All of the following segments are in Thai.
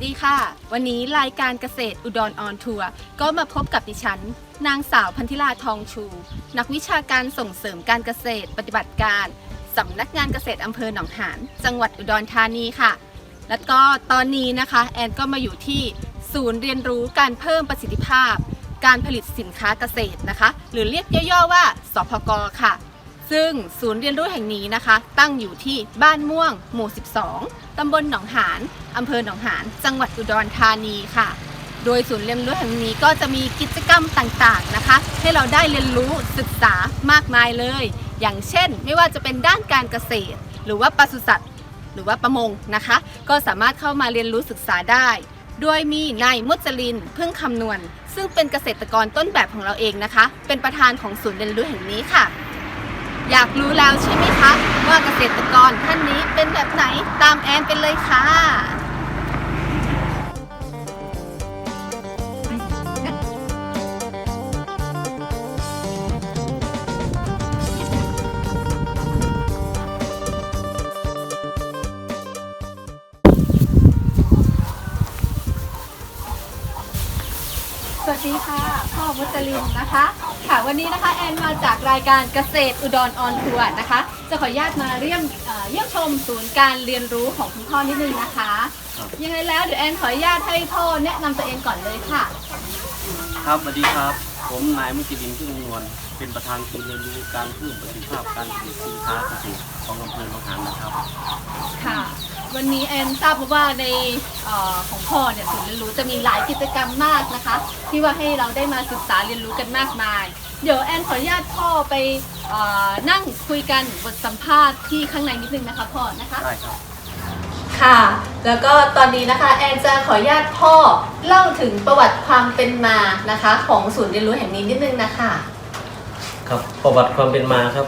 วัสดีค่ะ วันนี้รายการเกษตรอุดรออนทัวร์ก็มาพบกับดิฉัน นางสาวพันธิลาทองชู นักวิชาการส่งเสริมการเกษตรปฏิบัติการสำนักงานเกษตรอำเภอหนองหานจังหวัดอุดรธานีค่ะ แล้วก็ตอนนี้นะคะ แอนก็มาอยู่ที่ศูนย์เรียนรู้การเพิ่มประสิทธิภาพ การผลิตสินค้าเกษตรนะคะ หรือเรียกย่อๆว่าสพกค่ะ ซึ่งศูนย์เรียนรู้แห่งนี้นะคะ ตั้งอยู่ที่บ้านม่วง หมู่ 12 ตำบลหนองหานอำเภอหนองหาน จังหวัดอุดรธานีค่ะ โดยศูนย์เรียนรู้แห่งนี้ก็จะมีกิจกรรมต่างๆนะคะ ให้เราได้เรียนรู้ศึกษามากมายเลย อย่างเช่น ไม่ว่าจะเป็นด้านการเกษตร หรือว่าปศุสัตว์ หรือว่าประมงนะคะ ก็สามารถเข้ามาเรียนรู้ศึกษาได้ โดยมีนายมุจลินพึ่งคำนวณ ซึ่งเป็นเกษตรกรต้นแบบของเราเองนะคะ เป็นประธานของศูนย์เรียนรู้แห่งนี้ค่ะ อยากรู้แล้วใช่ไหมคะ ว่าเกษตรกรท่านนี้เป็นแบบไหนตามแอนไปเลยค่ะ รายการเกษตรอุดรออนทัวร์นะคะ จะขออนุญาตมาเยี่ยมเอ่อเยี่ยมชมศูนย์การเรียนรู้ของคุณพ่อนิดนึงนะคะครับยังไงแล้วเดี๋ยวแอนขออนุญาตให้พ่อแนะนำตัวเองก่อนเลยค่ะ ครับสวัสดีครับ ผมนายมุจิลินพึ่งนวลเป็นประธานศูนย์เรียนรู้การเพิ่มประสิทธิภาพการผลิตสินค้าเกษตรของอำเภอหนองหานนะครับ ค่ะ วันนี้แอนทราบมาว่าในเออของพ่อเนี่ยศูนย์เรียนรู้จะมีหลายกิจกรรมมากนะคะ ที่ว่าให้เราได้มาศึกษาเรียนรู้กันมากมาย เดี๋ยวแอนขออนุญาตพ่อไปเอ่อนั่งคุยกันบทสัมภาษณ์ที่ข้างในนิดนึงนะคะพ่อนะคะ ได้ครับ ค่ะ แล้วก็ตอนนี้นะคะแอนจะขออนุญาตพ่อเล่าถึงประวัติความเป็นมานะคะ ของศูนย์เรียนรู้แห่งนี้นิดนึงนะคะ ครับประวัติความเป็นมาครับ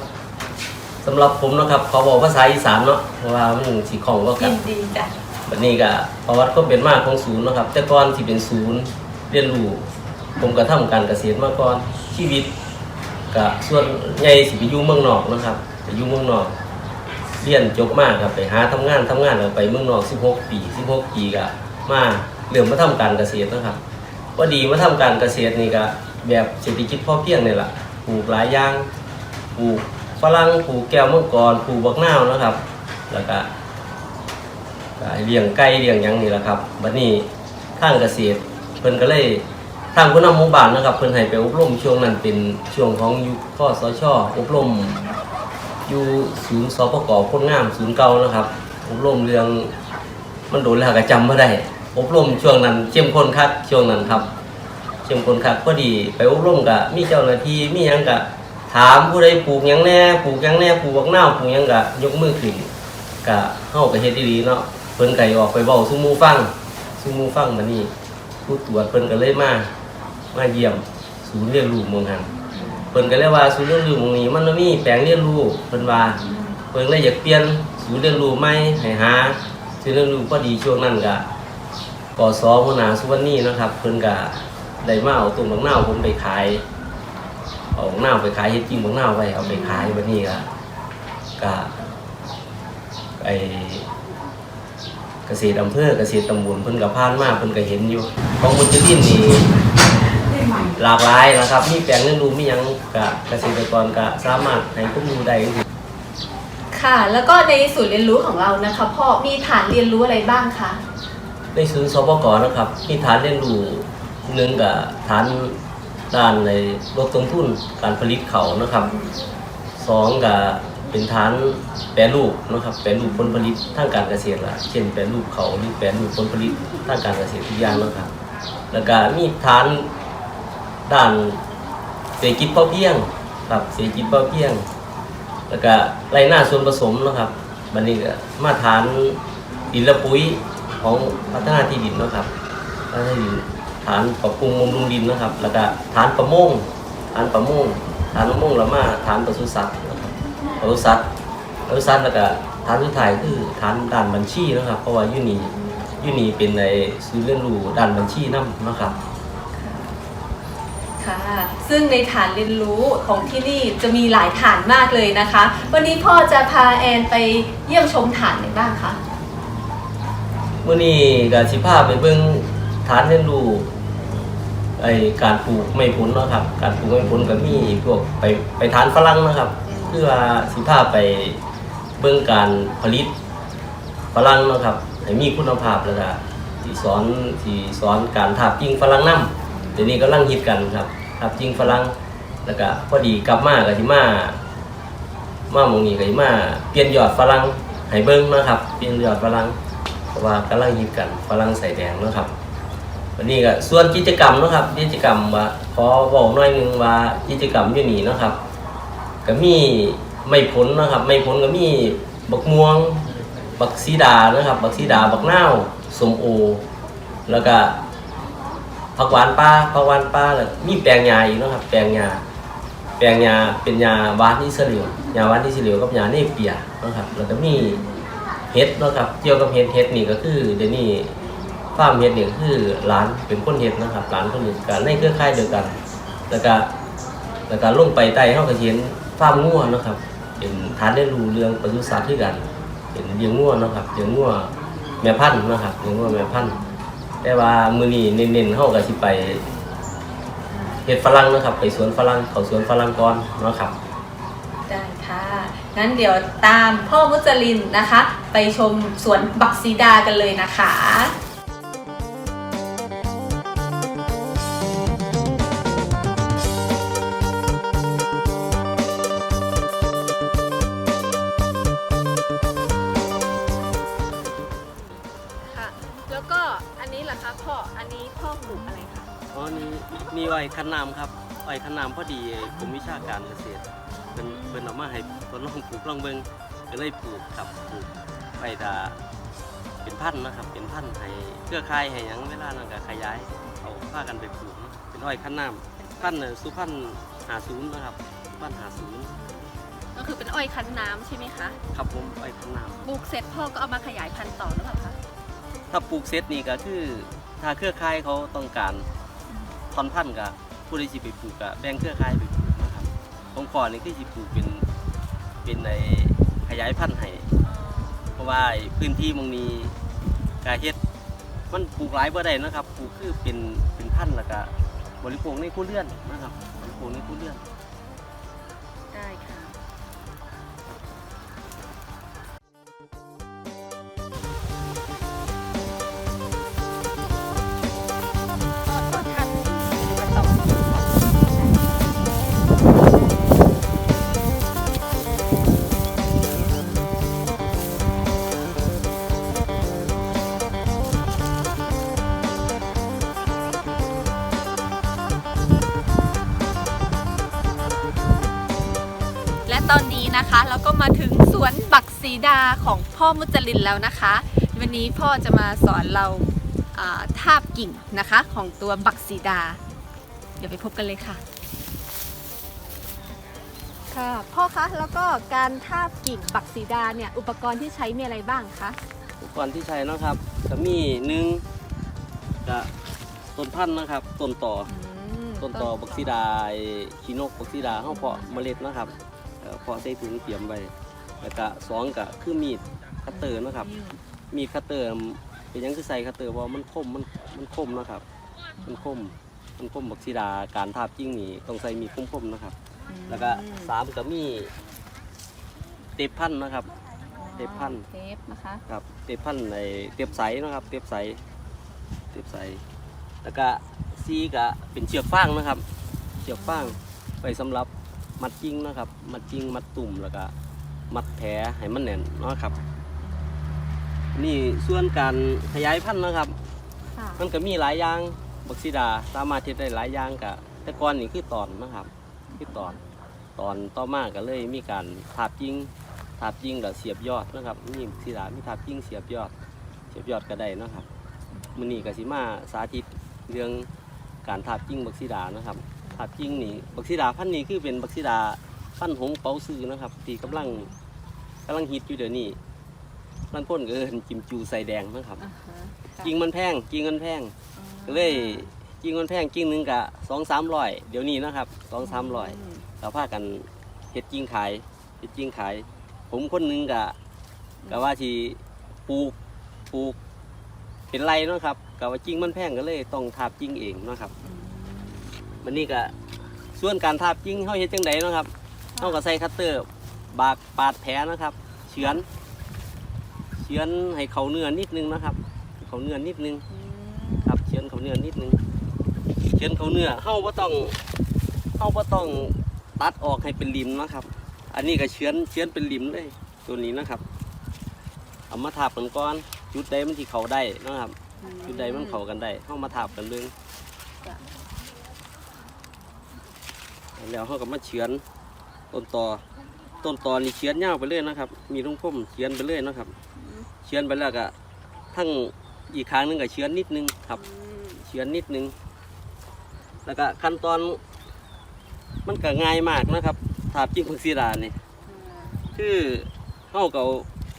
สำหรับผมนะครับขอบอกภาษาอีสานเนาะเพราะว่ามันสีของก็กัยิน นดีจ้ะ บัดนี้ก็ประวัติความเป็นมาของศูนย์เนาะครับ แต่ก่อนที่เป็นศูนย์เรียนรู้ผมก็ทำการเกษตรมาก่อนชีวิตก็ส่วนใหญ่สิไปอยู่เมืองนอกนะครับไปอยู่เมืองนอก เรียนจบมากครับไปหาทำงานทำงานแล้วไปเมืองนอก 16 ปี 16 ปีก็มาเริ่มมาทำการเกษตรนะครับพอดีมาทำการเกษตรนี่ก็แบบเศรษฐกิจพอเพียงนี่แหละปลูกหลายอย่างปลูกฝรั่งปลูกแก้วมังกรปลูกบักนาวนะครับ แล้วก็เลี้ยงไก่เลี้ยงยังนี่แหละครับบัดนี้ทางเกษตรเพิ่นก็เลย ทางผู้นำหมู่บ้านนะครับเพิ่นให้ไปอบรมช่วงนั้นเป็นช่วงของยุคข้อสชอบรมอยู่ศูนย์สปกคนงามศูนย์เก่านะครับ อบรมเรื่องมันโดนแล้วก็จำไม่ได้ อบรมช่วงนั้นเข้มข้นคักช่วงนั้นครับเข้มข้นคักพอดีไปอบรมกับมีเจ้าหน้าที่มีหยังกะถามผู้ใดปลูกหยังแน่ปลูกหยังแน่ปลูกบักนาวปลูกหยังกะยกมือขึ้นกะเฮาก็เฮ็ดดีๆเนาะเพิ่นก็ออกไปเว้าสู่หมู่ฟังสู่หมู่ฟังบัดนี้ ผู้ตรวจเพิ่นก็เลยมา มาเยี่ยมศูนย์เรียนรู้เมืองหันเพิ่นก็เลยว่าศูนย์เรียนรู้หม้องนี้มันบ่มีแปลงเรียนรู้เพิ่นว่าเพิ่นเลยอยากเปลี่ยนศูนย์เรียนรู้ใหม่ให้หาศูนย์เรียนรู้พอดีช่วงนั้นก็กอสหัวหน้าสุวรรณีนะครับเพิ่นก็ได้มาเอาต้นบักนาผมไปขายเอาบักนาไปขายเฮ็ดจริงบักนาไว้เอาไปขายบัดนี้ก็ก็ไอเกษตรอำเภอเกษตรตำบลเพิ่นก็ผ่านมาเพิ่นก็เห็นอยู่ของมุจลินนี่ หลากหลายนะครับมีแปลงเรียนรู้มีหยังกะเกษตรกรกะสามารถให้ข้อมูลได้ค่ะ แล้วก็ในศูนย์เรียนรู้ของเรานะคะพ่อมีฐานเรียนรู้อะไรบ้างคะในศูนย์สปกนะครับมีฐานเรียนรู้หนึ่งกับฐานด้านในลดต้นทุนการผลิตเขานะครับสองกับเป็นฐานแปรรูปนะครับแปรรูปผลผลิตทางการเกษตรละเช่นแปรรูปเขาหรือแปรรูปผลผลิตทางการเกษตรทุกอย่างนะครับแล้วก็มีฐาน ด้านเศรษฐกิจพอเพียงครับเศรษฐกิจพอเพียง แล้วก็ไรหน้าส่วนผสมนะครับบันนี้ก็มาฐานดินและปุ๋ยของพัฒนาที่ดินนะครับพัฒนาที่ดินฐานปรับปรุงบำรุงดินนะครับ แล้วก็ฐานประมงฐานประมงฐานประมงล้วมาฐานปศุสัตว์นะครับปศุสัตว์ปศุสัตว์แล้วก็ฐานสุดท้ายคือฐานด้านบัญชีนะครับ เพราะว่ายูนียูนีเป็นในศูนย์เรียนรู้ด้านบัญชีนํนะครับ ซึ่งในฐานเรียนรู้ของที่นี่จะมีหลายฐานมากเลยนะคะ วันนี้พ่อจะพาแอนไปเยี่ยมชมฐานไหนบ้างคะมื่อนี้ก็สิพาไปเบิ่งฐานเรียนรู้ไอการปลูกไม่ผลเนาะครับ การปลูกไม่ผลก็มีพวกไปไปฐานฝรั่งนะครับ เพื่อสิพาไปเบิ่งการผลิตฝรั่งเนาะครับให้มีคุณภาพแล้วก็ที่สอนที่สอนการทาบจริงฝรั่งนํเดี๋ยวนี้กำลังฮิตกันครับ ทาบจริงฝรั่งแล้วก็พอดีกลับมาก็สิมามาหมองนี้ก็สิมาเปลี่ยนยอดฝรั่งให้เบิ่งนะครับ เปลี่ยนยอดฝรั่งเพราะว่ากำลังฮิตกันฝรั่งใส่แดงนะครับวันนี้ก็ส่วนกิจกรรมนะครับ กิจกรรมว่าขอบอกหน่อยหนึงว่ากิจกรรมอยู่นี่นะครับ ก็มีไม่ผลนะครับ ไม่ผลก็มีบักม่วง บักซีดานะครับ บักซีดาบักนาวสมโอ แล้วก็ ผักหวานป้าผักหวานป้าแล้วมีแปลงยาอีกนะครับ แปลงยา แปลงยาเป็นยาหวานที่เสลียวยาหวานที่เสลียวกับยาเนเปียนะครับแล้วก็มีเห็ดนะครับเกี่ยวกับเห็ดเห็ดนี่ก็คือเดี๋ยวนี้ฟาร์มเห็ดนี่ก็คือร้านเป็นคนเห็ดนะครับร้านคนเห็ดกันในเครือข่ายเดียวกัน แล้วก็แล้วก็ลงไปใต้เฮาก็เห็นฟาร์มงัวนะครับเป็นฐานได้รู้เรื่องปศุสัตว์ที่กันเป็นเลี้ยงงัวนะครับเลี้ยงงัวแม่พันธุ์นะครับเลี้ยงงัวแม่พันธุ์ แต่ว่ามือนี้เน้นๆเข้ากับสิไปเห็ดฝรั่งนะครับ ไปสวนฝรั่งเขาสวนฝรั่งก่อนนะครับ ได้ค่ะ งั้นเดี๋ยวตามพ่อมุจลินนะคะ ไปชมสวนบักซีดากันเลยนะคะ คันน้ำครับไว้คันน้ำพอดีกรมวิชาการเกษตรเป็นเป็นเอามาให้ทดลองปลูกลองเบิ่งก็เลยปลูกครับปลูกไปตาเป็นพันธุ์นะครับ เป็นพันธุ์ให้เครือข่ายให้หยังเวลานั้นก็ขยายเอาพากันไปปลูกเนาะเป็นอ้อยคันน้ำพันธุ์น่ะสุพันธุ์หาศูนย์นะครับสุพันธุ์หาศูนย์ก็คือเป็นอ้อยคั้นน้ำใช่ไหมคะครับผมอ้อยคันน้ำปลูกเสร็จพ่อก็เอามาขยายพันธุ์ต่อหรือเปล่าคะถ้าปลูกเสร็จนี่ก็คือถ้าเครือข่ายเขาต้องการทอนพันธุ์กับ ผู้ใดสิไปปลูกกับแบ่งเครือข่ายไปปลูกนะครับของก่อนนี่คือสิปลูกเป็นเป็นในขยายพันธุ์ให้เพราะว่าพื้นที่มังนี้กาเฮ็ดมันปลูกหลายบ่ได้นะครับปลูกคือเป็นเป็นพันธุ์แล้วก็บริโภคในคู่เลื่อนนะครับบริโภคในคู่เลื่อน วนบักซีดาของพ่อมุจลินแล้วนะคะ วันนี้พ่อจะมาสอนเราอ่าทาบกิ่งนะคะของตัวบักซีดา เดี๋ยวไปพบกันเลยค่ะ ค่ะพ่อคะแล้วก็การทาบกิ่งบักซีดาเนี่ยอุปกรณ์ที่ใช้มีอะไรบ้างคะอุปกรณ์ที่ใช้เนาะครับก็มีหนึ่งก็ต้นพันธุ์นะครับต้นต่อต้นตอบักซีดาไอ้ขี้นกบักซีดาเฮาเพาะเมล็ดนะครับเอ่อเพาะใส่ถุงเตรียมไว้ แล้วก็สองก็คือมีดคัตเตอร์นะครับ มีดคัตเตอร์เป็นหยังคือใส่คัตเตอร์เพราะว่ามันคมมันมันคมนะครับ มันคมมันคมบักซีดาการทาบจริงนี่ต้องใส่มีดคมๆนะครับ แล้วก็สามก็มีเตปพันธุ์นะครับเทปพันธุ์เทปนะคะครับเตปพันธุ์ในเตปใสนะครับ เตปใสเตปใส แล้วก็ซีก็เป็นเชือกฟางนะครับ เชือกฟางไปสำหรับมัดจิ้งนะครับ มัดจิ้งมัดตุ่มแล้วก็ มัดแผลให้มันแน่นเนาะครับ นี่ส่วนการขยายพันธุ์นะครับ ค่ะมันก็มีหลายอย่างบักซีดาสามารถเฮ็ดได้หลายอย่างกับแต่ก่อนนี่คือตอนนะครับ คือตอนตอนต่อมาก็เลยมีการถาบยิงถาบยิงแล้วเสียบยอดนะครับมีบักซีดามีถาบยิงเสียบยอด เสียบยอดก็ได้นะครับมื้อนี้ก็สิมาสาธิตเรื่องการถาบยิงบักซีดานะครับถาบยิงนี่บักซีดาพันธุ์นี้คือเป็นบักซีดาพันธุ์หงเปาซื้อนะครับที่กำลัง กำลังฮิตอยู่เดี๋ยวนี้ลันพ่นก็เอิ้นจิมจูใส่แดงนะครับอ่าฮะกิ่งมันแพงกิ่งมันแพงก็เลยกิ่งมันแพงกิ่งหนึงกะสองสามร้อยเดี๋ยวนี้นะครับสองสามร้อยเราพากันเฮ็ดกิ่งขายเฮ็ดกิ่งขาย ผมคนหนึงกะกะว่าที่ปลูกปลูกเป็นไรเนาะครับกับว่าจริงมันแพงก็เลยต้องทาบจริงเองเนาะครับวันนี้ก็ส่วนการทาบจริงเขาเฮ็ดจังไดเนาะครับเขาก็ใส่คัตเตอร์ บากปาดแผลนะครับ เฉือน เฉือนให้เขาเนื้อนิดนึงนะครับ เขาเนื้อนิดนึง ครับ เฉือนเขาเนื้อนิดนึง เฉือนเขาเนื้อเฮาบ่ต้องเฮาบ่ต้องตัดออกให้เป็นริมนะครับ อันนี้ก็เฉือนเฉือนเป็นริมเลย ตัวนี้นะครับเอามาทาบกันก่อนจุดใดมันที่เขาได้นะครับจุดใดมันเข้ากันได้เฮามาทาบกันเรื่องจ้ะแล้วเฮาก็มาเฉือนต้นตอ ต้นตอนี่เฉือนยาวไปเลยนะครับ มีลุงพุ่มเฉือนไปเลยนะครับเฉือนไปแล้วก็ทั้งอีกครั้งหนึงก็เฉือนนิดนึงครับเฉือนนิดนึง แล้วก็ขั้นตอน มันก็ง่ายมากนะครับถาบจิ้งพักซีดานี่คือเข้าเก่า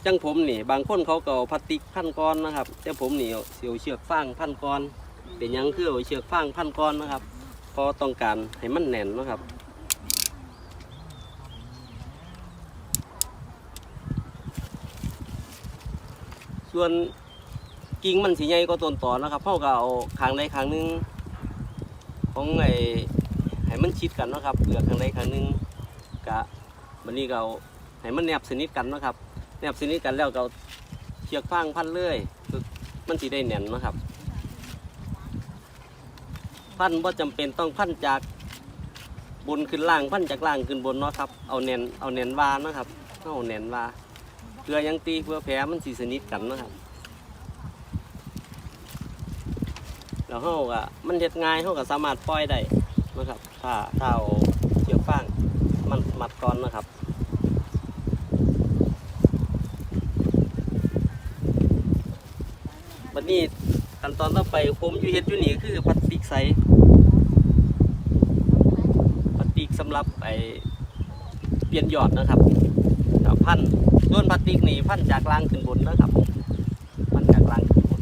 จังผมนี่ บางคนเขาเก่าพลาสติกพันก้อนนะครับ แต่ผมนี่เอาเสียวเชือกฟางพันก้อนเป็นยังคือเอาเชือกฟางพันก้อนนะครับพราะต้องการให้มันแน่นนะครับ ส่วนกิ่งมันสีใหญ่ก็ต้นต่อนะครับเขาก็เอาคางใดคางหนึงของไอ้ให้มันชิดกันเนาะครับเปลือกคางใดคางหนึงกะวันนี้ก็เอาให้มันแนบสนิทกันเนาะครับแนบสนิทกันแล้วก็เอาเชือกฟางพันเลยคือมันสีได้แน่นเนาะครับ พันว่าจำเป็นต้องพันจากบนขึ้นล่างพันจากล่างขึ้นบนเนาะครับ เอาแน่นเอาแน่นวาเนาะครับเอาแน่นวา เพื่อยังตีเพื่อแผลมันสีสนิทกันนะครับแล้วเฮาก็มันเฮ็ดง่ายเฮาก็สามารถปล่อยได้นะครับ ถ้าถ้าเอาเชือกฟางมันมัดก่อนนะครับบัดนี้ขั้นตอนต่อไปผมอยู่เฮ็ดอยู่นี่คือพลาสติกใสพลาสติกสำหรับไปเปลี่ยนหยอดนะครับแล้วพัน ส่วนพลาสติกนี่พันจากล่างขึ้นบนนะครับพันจากล่างขึ้นบน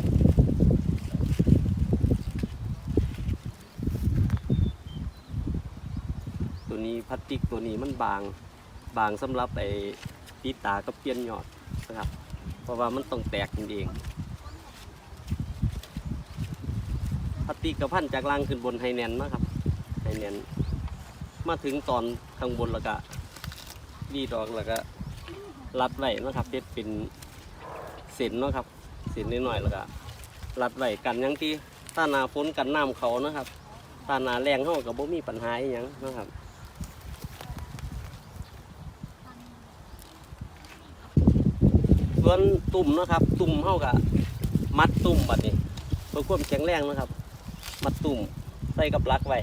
ตัวนี้พลาสติกตัวนี้มันบางบางสำหรับไอ้ตีตากับเปลี่ยนยอดนะครับ เพราะว่ามันต้องแตกจริงๆพลาสติกกับพันจากล่างขึ้นบนไฮแนนนะครับไฮแนนมาถึงตอนข้างบนแล้วก็รีดอกแล้วก็ รัดไว้นะครับเด็ดเป็นเส้นเนาะครับเส้นนิดหน่อยแล้วก็รัดไว้กันยังที่ถ้านาฝนกันน้ำเขานะครับถ้านาแรงเข้ากับบ่มีปัญหาอหยังนะครับส่วนตุ่มนะครับ ตุ่มเข้ากับมัดตุ่มแบัดนี้เพื่อความแข็งแรงนะครับ มัดตุ่มใส่กับลักไว้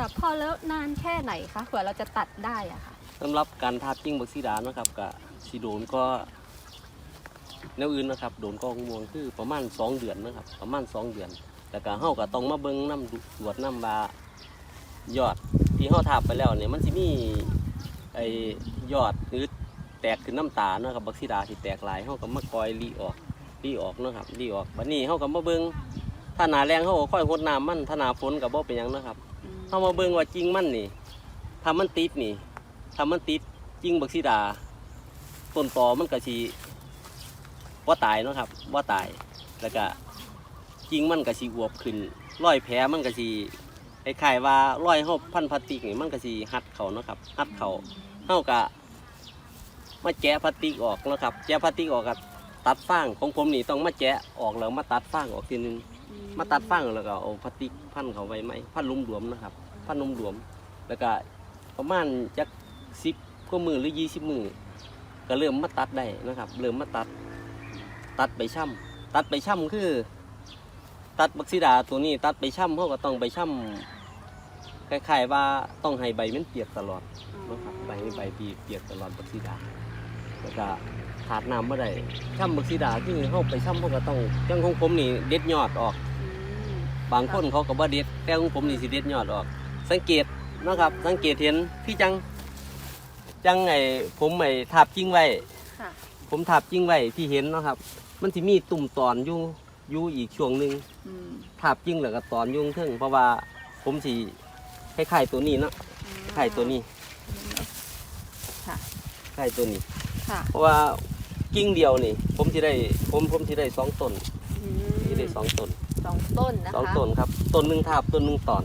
ค่ะพอแล้วนานแค่ไหนคะเผื่อเราจะตัดได้อะค่ะสำหรับการทาบจิ้งบักซีดานะครับกับสีโดนก็แนวอื่นนะครับ โดนก็งมวงคือประมาณ 2 เดือนนะครับ ประมาณ 2 เดือน แล้วก็เฮาก็ต้องมาเบิ่งน้ำดูตรวจน้ำว่ายอดที่เฮาทาไปแล้วเนี่ยมันสิมีไอ้ยอดหรือแตกขึ้นน้ำตาเนาะครับบักซีดาที่แตกหลายเฮาก็มากอยรีออกรีออกเนาะครับรีออกบัดนี้เฮาก็มาเบิ่งถ้าหนาแรงเฮาก็ค่อยหดน้ำมันถ้าหนาฝนก็บ่เป็นหยังนะครับ เข้ามาเบิ่งว่าจริงมันนี่ถ้ามันติดนี่ถ้ามันติดจริงบักซีดาต้นตอมันก็สิว่าตายเนาะครับว่าตายแล้วก็จริงมันก็สิอวบขึ้นรอยแผลมันก็สิคล้ายๆว่ารอยเฮาพันพลาสติกนี่มันก็สิหัดเขาเนาะครับหัดเขาเฮาก็มาแกะพลาสติกออกนะครับแกะพลาสติกออกกับตัดฟางของผมนี่ต้องมาแกะออกแล้วมาตัดฟางออกทีนึง มาตัดฟางแล้วก็เอาพลาสติกพันเขาไว้ไหมพันลุ่มหลวมๆนะครับ พันลุ่มหลวมๆแล้วก็ประมาณจักสิบกว่ามือหรือยี่สิบมือก็เริ่มมาตัดได้นะครับ เริ่มมาตัด ตัดไปช่ำตัดไปช่ำคือ ตัดบักซีดาตัวนี้ ตัดไปช่ำเขาก็ต้องไปช่ำคล้ายๆว่าต้องให้ใบมันเปียกตลอดนะครับใบให้ใบเปียกตลอดบักซีดาแล้วก็ ขาดน้ำเมื่อใดช่ำบักซีดาคือเขาไปช่ำเขาก็ต้องจังของผมนี่เด็ดยอดออก บางคนเขาก็บ่เด็ดแต่ของผมนี่สิเด็ดยอดออก สังเกตเนาะครับ สังเกตเห็นพี่จัง จังไอ้ผมไอ้ทาบจิ้งไว้ค่ะผมทาบจิ้งไว้ที่เห็นเนาะครับ มันสิมีตุ่มตอนอยู่อยู่อีกช่วงหนึ่งอืมทาบจิ้งแล้วก็ตอนอยุ่งเทึงเพราะว่าผมสิคล้ายๆตัวนี้เนาะคล้ายๆตัวนี้ค่ะคล้ายตัวนี้ค่ะเพราะว่า กิ่งเดียวนี่ ผมที่ได้ผมผมที่ได้สองต้นอืมที่ได้สองต้นสองต้นนะคะสองต้นครับต้นหนึ่งทาบต้นหนึ่งตอน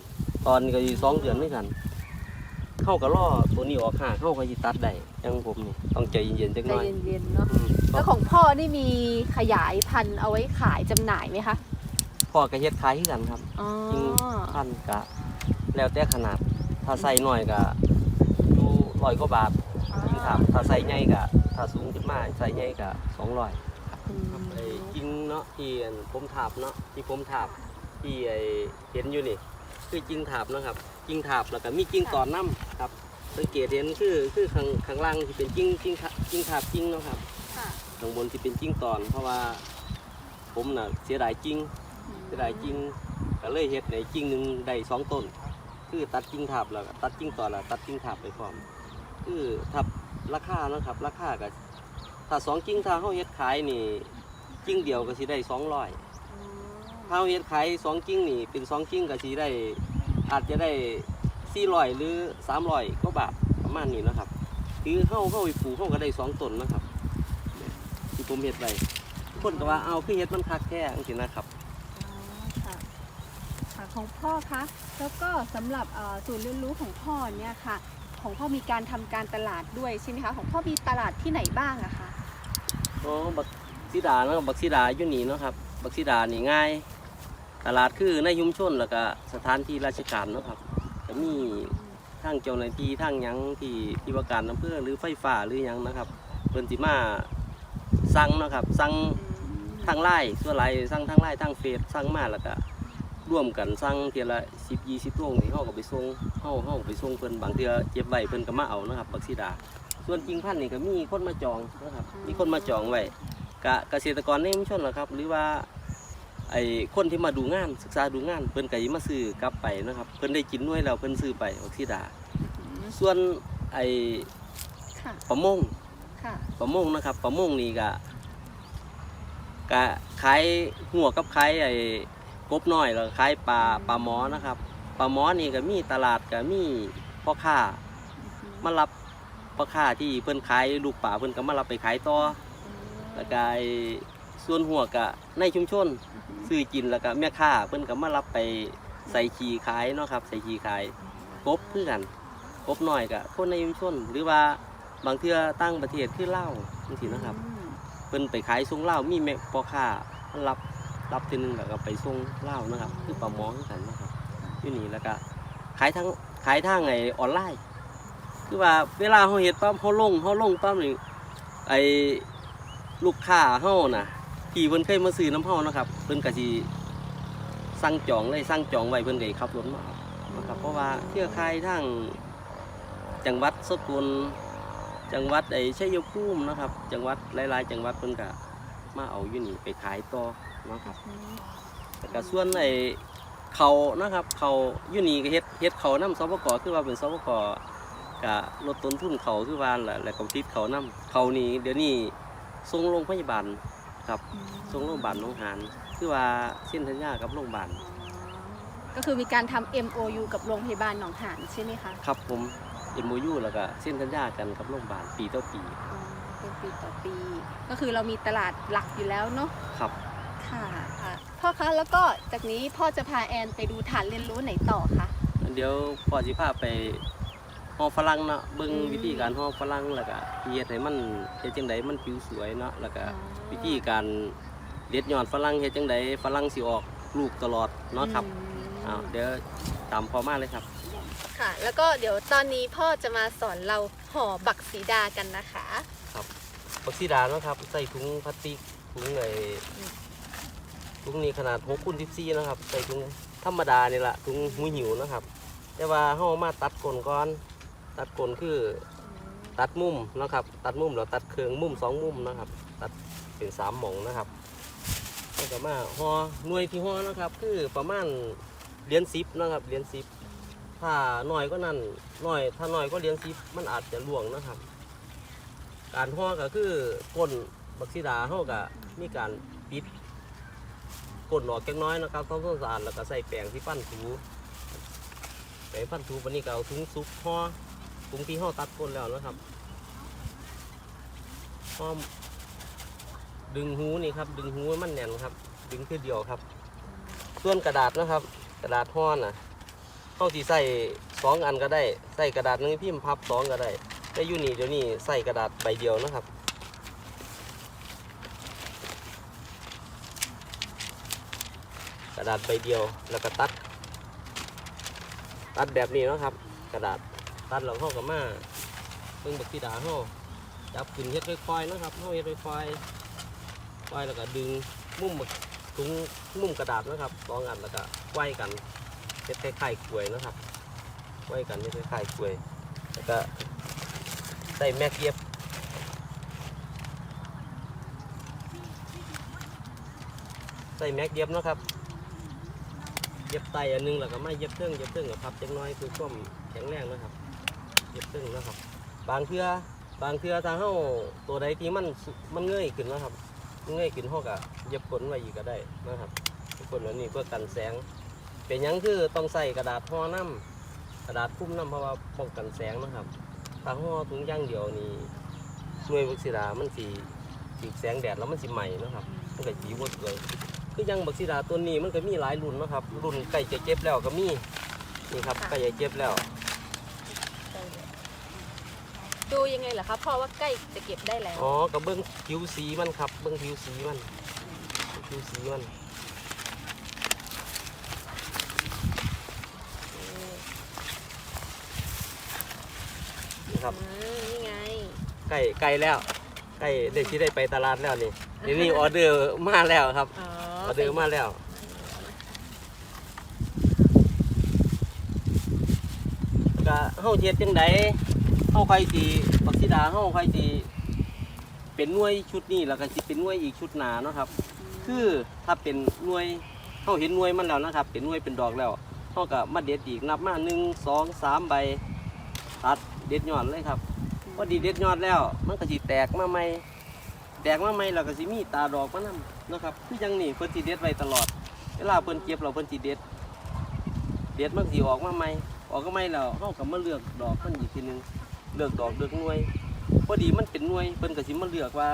ตอนนี้ก็อยู่สองเดือนด้วยกัน เข้ากับล่อตัวนี้ออกห่าเข้ากับยีตัดได้อยังผมนี่ต้องใจเย็นๆจังใจหน่อยเย็นๆเนาะอืมแล้วของพ่อนี่มีขยายพันธุ์เอาไว้ขายจำหน่ายไหมคะพ่อกระเฮ็ดขายที่กันครับ อ๋อจริงพันกะแล้วแต่ขนาด ถ้าใส่หน่อยก็อยู่ร้อยกว่าบาทจริงครับถ้าใส่ใหญ่ก็ ถ้าสูงขึ้นมาใส่ใหญ่ก็สองร้อยอืมไอ้จริงเนาะที่อันผมถาบเนาะที่ผมถาบที่ไอ้เห็นอยู่นี่ คือจริงถาบเนาะครับจริงถาบแล้วก็มีจริงตอนน้ำครับ สังเกตเห็นคือคือข้างข้างล่างที่เป็นจริงจริงถาจริงถาบจริงเนาะครับค่ะข้างบนที่เป็นจริงตอน เพราะว่าผมน่ะเสียดายจริงเสียดายจริงก็เลยเฮ็ดในจริงหนึ่งได้สองต้น คือตัดจริงถาบแล้วก็ตัดจริงตอนแล้วตัดจริงถาบไปพร้อม คือทับราคาเนาะครับราคาก็ถ้าสองจริงถ้าเฮาเฮ็ดขายนี่จริงเดียวก็สิได้สองร้อยถ้าเฮ็ดขายสองกิ้งนี่เป็นสองกิ้งก็สิได้ อาจจะได้สี่ร้อยหรือสามร้อยก็บาทประมาณนี้นะครับคือเข้าเข้าไปปลูกเข้าก็ได้สองต้นนะครับเนี่ยที่ผมเฮ็ดไปคนก็ว่าเอาคือเฮ็ดมันคักแท้จริงๆนะครับอ๋อค่ะค่ะของพ่อคะแล้วก็สำหรับเอ่อศูนย์เรียนรู้ของพ่อเนี่ยค่ะ ของพ่อมีการทำการตลาดด้วยใช่ไหมคะของพ่อมีตลาดที่ไหนบ้างอะคะอ๋อบักซีดาเนาะบักซีดาอยู่นี่เนาะครับบักซีดานี่ง่าย ตลาดคือในยุมชนแล้วก็สถานที่ราชการเนาะครับจะมีทางเจ้าหน้าที่ทางหยังที่ที่ว่าการอำเภอหรือไฟฟ้าหรือหยังนะครับเพิ่นสิมาสั่งเนาะครับสั่งทางไล่ส่วนไรสั่งทางไล่ทางเฟซสั่งมาแล้วก็ ร่วมกันสั่งเทียละสิบยี่สิบโลนี่เฮาก็ไปส่งเฮาเฮาไปส่งเพิ่นบางเทื่อเจ็บไว้เพิ่นก็มาเอานะครับบักซีดา ส่วนจริงพันธุ์นี่ก็มีคนมาจองนะครับมีคนมาจองไว้กะเกษตรกรในชุมชนล่ะครับ หรือว่าไอ้คนที่มาดูงานศึกษาดูงาน เพิ่นก็สิมาซื้อกลับไปนะครับ เพิ่นได้กินด้วยแล้วเพิ่นซื้อไปบักซีดา ส่วนไอ้ค่ะประมงค่ะประมงนะครับประมงนี่ก็ก็ขายหัวกับขายไอ้ กบน้อยก็ขายปลาปลาหมอนะครับปลาหมอนี่ก็มีตลาดก็มีพ่อค้ามารับพ่อค้าที่เพิ่นขายลูกปลาเพิ่นก็มารับไปขายต่อแล้วก็ส่วนหัวก็ในชุมชนซื้อกินแล้วก็แม่ค้าเพิ่นก็มารับไปใส่ขีขายเนาะครับ ใส่ขีขายกบคือกันกบหน้อยก็คนในชุมชน หรือว่าบางเทื่อตั้งประเทศคือเล่าวจังซี่นะครับเพิ่นไปขายส่งเหล้ามีแม่พ่อค้ารับ รับทีนึงแล้วก็ไปส่งเหล้านะครับ คือปลาหมอคือกันนะครับอยู่นี่แล้วก็ขายทางขายทางไอ้ออนไลน์ คือว่าเวลาเฮาเฮ็ดปั๊บเฮาลงเฮาลงปั๊บนี่ไอ้ลูกค้าเฮาน่ะที่เพิ่นเคยมาซื้อน้ำเฮานะครับ เพิ่นก็สิสั่งจองเลยสั่งจองไว้เพิ่นก็สิขับรถมาเอานะครับเพราะว่าเครือข่ายทางจังหวัดสกลจังหวัดไอ้ชัยภูมินะครับ จังหวัดหลายๆ จังหวัดเพิ่นก็ มาเอาอยู่นี่ไปขายต่อนะครับแต่ก็ส่วนไอ้เขานะครับเขาอยู่นี่ก็เฮ็ดเฮ็ดเขานํสปกคือว่าเป็นสปกก็ลดต้นทุนเขาคือว่าแหละแล้วก็ติดเขานํเขานี่เดี๋ยวนี้ส่งโรงพยาบาลครับส่งโรงพยาบาลหนองหานคือว่าเส้นสัญญากับโรงพยาบาลก็คือมีการทำ MOU กับโรงพยาบาลหนองหานใช่ไหมคะ ครับผมเอ็มโยูแล้วก็เส้นสัญญากันกับโรงพยาบาลปีต่อปีอ๋อ เป็นปีต่อปี ก็คือเรามีตลาดหลักอยู่แล้วเนาะครับ ค่ะค่ะพ่อคะแล้วก็จากนี้พ่อจะพาแอนไปดูฐานเรียนรู้ไหนต่อคะเดี๋ยวพอสิพาไปห่อฝรั่งเนาะเบิ่งอืมวิธีการห่อฝรั่งแล้วก็เฮ็ดให้มันเฮ็ดจังไดมันผิวสวยเนาะแล้วก็วิธีการเด็ดยอดฝรั่งเฮ็ดจังไดฝรั่งสิออกลูกตลอดเนาะครับอืมอ้าวเดี๋ยวตามพ่อมาเลยครับ ค่ะ แล้วก็เดี๋ยวตอนนี้พ่อจะมาสอนเราห่อบักสีดากันนะคะ บักซีดาเนาะครับใส่ถุงพลาสติกถุงไอ้ถุงนี้ขนาด6คูณ14นะครับใส่ถุงธรรมดานี่ล่ะถุงหูหิวนะครับ แต่ว่าเฮามาตัดก้นก่อน ตัดก้นคือตัดมุมนะครับ ตัดมุมแล้วตัดเครื่องมุมสองมุมนะครับ ตัดเป็นสามหมองนะครับแล้วก็มาห่อหน่วยที่ห่อนะครับ คือประมาณเหรียญสิบนะครับเหรียญสิบ ถ้าหน่อยก็นั่นหน่อย ถ้าหน่อยก็เหรียญสิบมันอาจจะล่วงนะครับ การห่อก็คือก้นบักซีดาห่อก็มีการปิดก้นออกแค่น้อยนะครับทำความสะอาดแล้วก็ใส่แป้งที่ปั้นถูแป้งปั้นถูวันนี้ก็เอาถุงซุปห่อถุงที่ห่อตัดก้นแล้วนะครับห่อดึงหูนี่ครับ ดึงหูมันแน่นครับ ดึงคือเดียวครับ ส่วนกระดาษนะครับ กระดาษห่อน่ะ เขาที่ใส่สองอันก็ได้ใส่กระดาษหนึงพิมพ์พับสองก็ได้แต่อยู่นี่เดี๋ยวนี้ใส่กระดาษใบเดียวนะครับ กระดาษใบเดียวแล้วก็ตัด ตัดแบบนี้เนาะครับ กระดาษตัดแล้วเขาก็มาเบิ่งบักสีดาเขาจับขึ้นเฮ็ดค่อยๆนะครับเขาเฮ็ดค่อยๆค่อยแล้วก็ดึงมุมบักถุงมุมกระดาษนะครับสองอันแล้วก็ไขว้กัน เฮ็ดคล้ายๆกล้วยนะครับไว้กันเฮ็ดคล้ายๆกล้วย แล้วก็ใส่แม็กเย็บใส่แม็กเย็บนะครับ เย็บไตอันหนึงแล้วก็ไมาเย็บเทิงเย็บเทิงกับพับจังน้อยคือความแข็งแรงนะครับ เย็บเทิงนะครับ บางเทือบางเทือถ้าเฮาตัวใดที่มันมันเงยขึ้นนะครับเงยขึ้นเฮาก็เย็บขนไว้อีกก็ได้นะครับขนไว้นี่เพื่อกันแสง เป็นหยังคือต้องใส่กระดาษห่อน้ำกระดาษคลุ้มน้ำเพราะว่าป้องกันแสงนะครับ ถ้าห่อถุงย่างเดียวนี่หน่วยวัคซีดามันสีสีแสงแดดแล้วมันสิใหม่นะครับมันก็สีบดเลยคือยังบักซีดาตัวนี้มันก็มีหลายรุ่นเนาะครับ รุ่นใกล้จะเก็บแล้วก็มีนี่ครับใกล้จะเก็บแล้ว ดูยังไงเหรอคะพ่อว่าใกล้จะเก็บได้แล้ว อ๋อก็เบิ้งผิวสีมันครับ เบิ้งผิวสีมันผิวสีมันนี่ ครับ อืมนี่ไง ใกล้ใกล้แล้วใกล้ได้ที่ได้ไปตลาดแล้วนี่เดี๋ยวนี้ออเดอร์มาแล้วครับอ๋อออเดอร์มาแล้วก็เฮาเฮ็ดจังไดเฮาค่อยสิบักสิดาเฮาค่อยสิเป็นหน่วยชุดนี้แล้วก็สิเป็นหน่วยอีกชุดหน้าเนาะครับ คือถ้าเป็นหน่วยเฮาเห็นหน่วยมันแล้วนะครับ เป็นหน่วยเป็นดอกแล้วเฮาก็มาเด็ดอีกนับมา1 2 3ใบตัด เด็ดยอดเลยครับพอดีเด็ดยอดแล้ว มันก็สิแตกมาใหม่แตกมาใหม่แล้วก็สิมีตาดอกมานำนะครับคือจังนี่เพิ่นสิเด็ดไว้ตลอด เวลาเพิ่นเก็บเราเพิ่นสิเด็ด เด็ดมันสิออกมาใหม่ออกก็ใหม่แล้วเฮาก็มาเลือกดอกมันอีกทีหนึงเลือกดอกเลือกหน่วย พอดีมันเป็นหน่วยเพิ่นก็สิมาเลือกว่า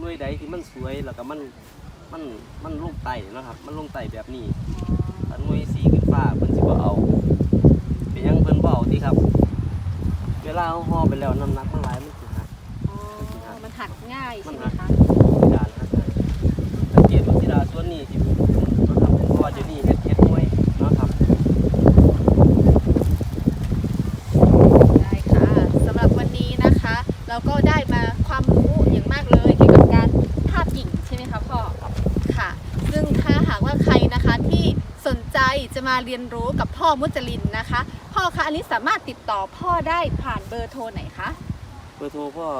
หน่วยใดที่มันสวยแล้วก็มันมันมันลงไตเนาะครับ มันลงไตแบบนี้ถ้าหน่วยสีขึ้นฟ้าเพิ่นสิบ่เอาเป็นหยังเพิ่นบ่เอาติครับ เวลาเฮาห่อไปแล้วน้ำหนักมันหลายมันสิหัก อ๋อมันหักง่ายใช่ไหมคะการหักได้สังเกตว่าที่ดาส่วนนี้ที่ผมนะครับเพราะว่าเดี๋ยวนี้เฮ็ดเฮ็ดหน่วยเนาะครับได้ค่ะสำหรับวันนี้นะคะ เราก็ได้มาความรู้อย่างมากเลยเกี่ยวกับการภาพหญิงใช่ไหมคะพ่อค่ะ ซึ่งถ้าหากว่าใครนะคะที่สนใจจะมาเรียนรู้กับพ่อมุจลินนะคะพ่อคะอั นนี้สามารถติดต่อพ่อได้ผ่านเบอร์โทรไหนคะ เบอร์โทรพ่อ 098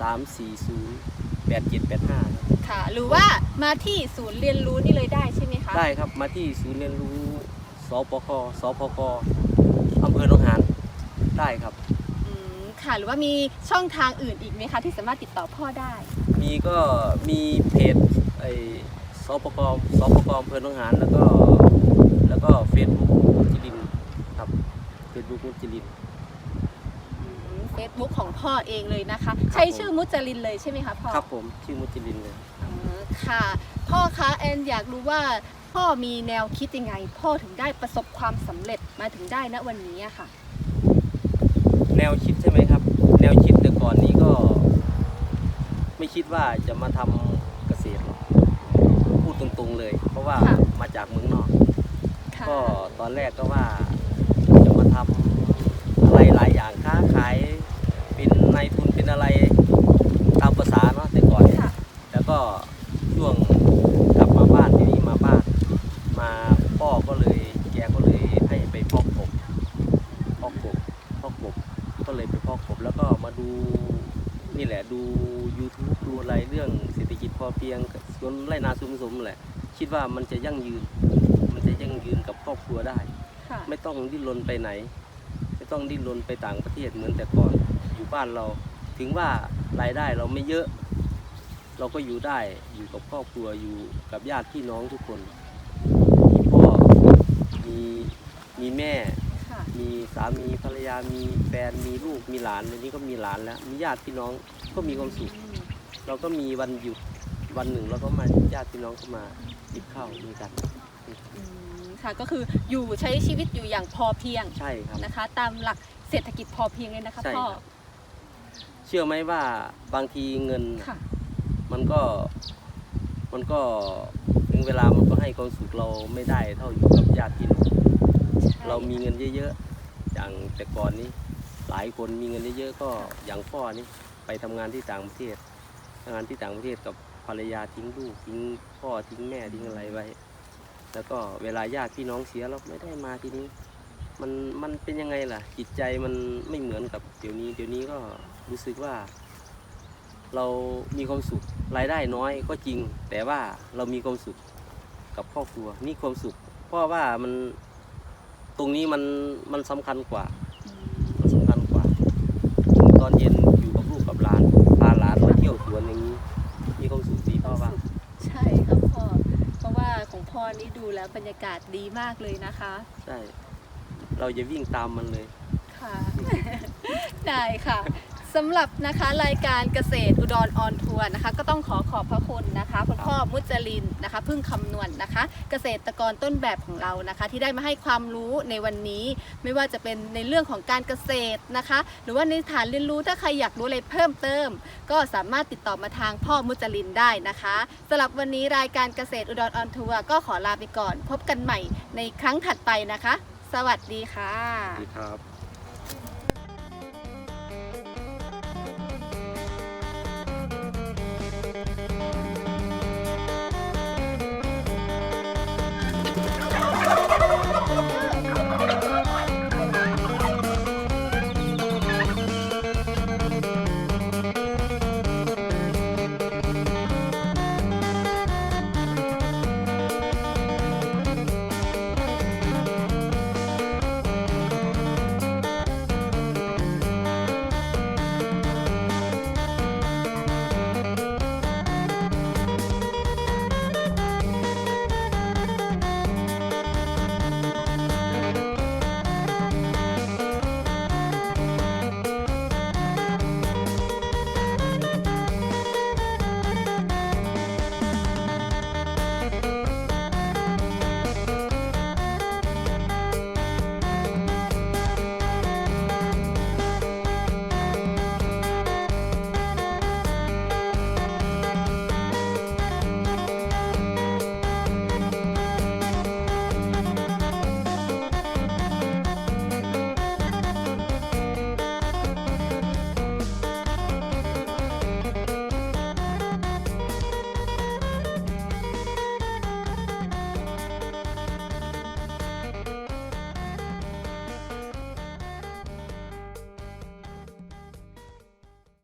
340 8785ค่ะ หรือว่ามาที่ศูนย์เรียนรู้นี่เลยได้ใช่ไหมคะ ได้ครับมาที่ศูนย์เรียนรู้สปคสพกอำเภอหนองหานได้ครับ อืมค่ะ หรือว่ามีช่องทางอื่นอีกไหมคะ ที่สามารถติดต่อพ่อได้ มีก็มีเพจไอ้สปกสพกอำเภอหนองหานแล้วก็แล้วก็เฟซบุ๊กจิรินทร์ครับ เฟซบุ๊กมุจิรินทร์เฟซบุ๊กของพ่อเองเลยนะคะ ใช้ชื่อมุจลินเลยใช่ไหมคะพ่อครับผมชื่อมุจิรินทร์เลย อ๋อค่ะ พ่อคะแอนอยากรู้ว่าพ่อมีแนวคิดยังไง พ่อถึงได้ประสบความสำเร็จมาถึงได้ณวันนี้อะค่ะ แนวคิดใช่ไหมครับ แนวคิดแต่ก่อนนี้ก็ ไม่คิดว่าจะมาทำเกษตรหรอกพูดตรงๆเลย เพราะว่าค่ะ มาจากเมืองนอก ค่ะก็ตอนแรกก็ว่าจะมาทำ อะไรหลายอย่างค้าขายเป็นนายทุนเป็นอะไรตามภาษาเนาะแต่ก่อนเนี่ยค่ะ แล้วก็ช่วงกลับมาบ้านทีนี้มาบ้าน มาพ่อก็เลยแกก็เลยให้ไปพอกกบพอกกบพอกกบก็เลยไปพอกกบแล้วก็มาดูนี่แหละดู YouTube ดูอะไรเรื่องเศรษฐกิจพอเพียงสวนไร่นาสุมสมแหละ คิดว่ามันจะยั่งยืน มันจะยั่งยืนกับครอบครัวได้ ค่ะ ไม่ต้องดิ้นรนไปไหนไม่ ต้องดิ้นรนไปต่างประเทศเหมือนแต่ก่อนอยู่บ้านเรา ถึงว่ารายได้เราไม่เยอะ เราก็อยู่ได้อยู่กับครอบครัวอยู่กับญาติพี่น้องทุกคน มีพ่อมีมีแม่ค่ะมีสามีภรรยามีแฟนมีลูกมีหลานวันนี้ก็มีหลานแล้ว มีญาติพี่น้องก็มีความสุขอืมเราก็มีวันหยุดวันหนึ่งเราก็มาญาติพี่น้องก็มาหยิบข้าวด้วยกันอืม ค่ะ ก็คืออยู่ใช้ชีวิตอยู่อย่างพอเพียงใช่ครับ นะคะ ตามหลักเศรษฐกิจพอเพียงเลยนะคะใช่พ่อครับ เชื่อไหมว่าบางทีเงินค่ะ มันก็ มันก็ถึงเวลามันก็ให้ความสุขเราไม่ได้เท่าอยู่กับญาติพี่น้องเรามีเงินเยอะๆอย่างแต่ก่อนนี้ หลายคนมีเงินเยอะๆก็อย่างพ่อนี่ไปทำงานที่ต่างประเทศทำงานที่ต่างประเทศกับภรรยาทิ้งลูกทิ้งพ่อทิ้งแม่ทิ้งอะไรไว้ แล้วก็เวลาญาติพี่น้องเสียเราไม่ได้มาทีนี้ มันมันเป็นยังไงล่ะ จิตใจมันไม่เหมือนกับเดี๋ยวนี้ เดี๋ยวนี้ก็รู้สึกว่า เรามีความสุขรายได้น้อยก็จริง แต่ว่าเรามีความสุขกับครอบครัวนี่ความสุข เพราะว่ามันตรงนี้มันมันสำคัญกว่า ดูแล้วบรรยากาศดีมากเลยนะคะ ใช่ เราจะวิ่งตามมันเลย ค่ะ ได้ค่ะ สำหรับนะคะรายการเกษตรอุดรออนทัวร์นะคะ ก็ต้องขอขอบพระคุณนะคะคุณพ่อมุจลินนะคะเพึ่งคำนวณนะคะ เกษตรกรต้นแบบของเรานะคะ ที่ได้มาให้ความรู้ในวันนี้ ไม่ว่าจะเป็นในเรื่องของการเกษตรนะคะ หรือว่าในฐานเรียนรู้ถ้าใครอยากรู้อะไรเพิ่มเติม ก็สามารถติดต่อมาทางพ่อมุจลินได้นะคะสำหรับวันนี้รายการเกษตรอุดรออนทัวร์ก็ขอลาไปก่อน พบกันใหม่ในครั้งถัดไปนะคะ สวัสดีค่ะสวัสดีครับ